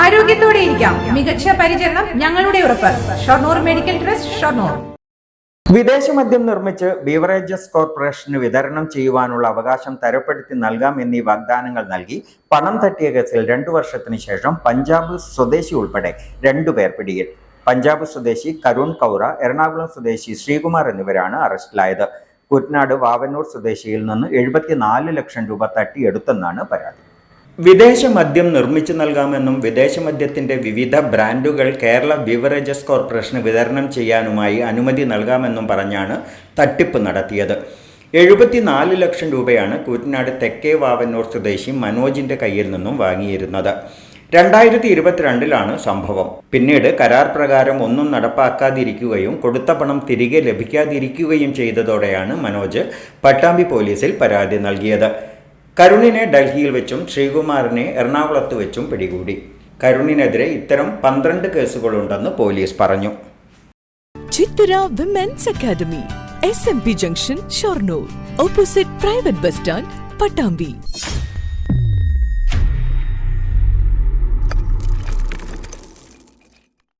ആരോഗ്യത്തോടെ ഇരിക്കാം. മികച്ച പരിചരണം ഞങ്ങളുടെ ഉറപ്പ്. Shoranur medical trust Shoranur. വിദേശ മദ്യം നിർമ്മിച്ച് ബീവറേജസ് കോർപ്പറേഷന് വിതരണം ചെയ്യുവാനുള്ള അവകാശം തരപ്പെടുത്തി നൽകാം എന്നീ വാഗ്ദാനങ്ങൾ നൽകി പണം തട്ടിയ കേസിൽ രണ്ടു വർഷത്തിന് ശേഷം പഞ്ചാബ് സ്വദേശി ഉൾപ്പെടെ രണ്ടുപേർ പിടിയിൽ. പഞ്ചാബ് സ്വദേശി കരുൺ കൗറ എറണാകുളം സ്വദേശി ശ്രീകുമാർ എന്നിവരാണ് അറസ്റ്റിലായത്. കുറ്റനാട് വാവന്നൂർ സ്വദേശിയിൽ നിന്ന് എഴുപത്തിനാല് ലക്ഷം രൂപ തട്ടിയെടുത്തെന്നാണ് പരാതി. വിദേശ മദ്യം നിർമ്മിച്ചു നൽകാമെന്നും വിദേശ മദ്യത്തിന്റെ വിവിധ ബ്രാൻഡുകൾ കേരള ബിവറേജസ് കോർപ്പറേഷന് വിതരണം ചെയ്യാനുമായി അനുമതി നൽകാമെന്നും പറഞ്ഞാണ് തട്ടിപ്പ് നടത്തിയത്. എഴുപത്തിനാല് ലക്ഷം രൂപയാണ് കൂറ്റനാട് തെക്കേ വാവന്നൂർ സ്വദേശി മനോജിന്റെ കയ്യിൽ നിന്നും വാങ്ങിയിരുന്നത്. രണ്ടായിരത്തി ഇരുപത്തിരണ്ടിലാണ് സംഭവം. പിന്നീട് കരാർ പ്രകാരം ഒന്നും നടപ്പാക്കാതിരിക്കുകയും കൊടുത്ത പണം തിരികെ ലഭിക്കാതിരിക്കുകയും ചെയ്തതോടെയാണ് മനോജ് പട്ടാമ്പി പോലീസിൽ പരാതി നൽകിയത്. കരുണിനെ ഡൽഹിയിൽ വെച്ചും ശ്രീകുമാറിനെ എറണാകുളത്ത് വെച്ചും പിടികൂടി. കരുണിനെതിരെ ഇത്തരം പന്ത്രണ്ട് കേസുകളുണ്ടെന്ന് പോലീസ് പറഞ്ഞു. Chithara women's academy S M P junction Shoranur opposite private bus stand Pattambi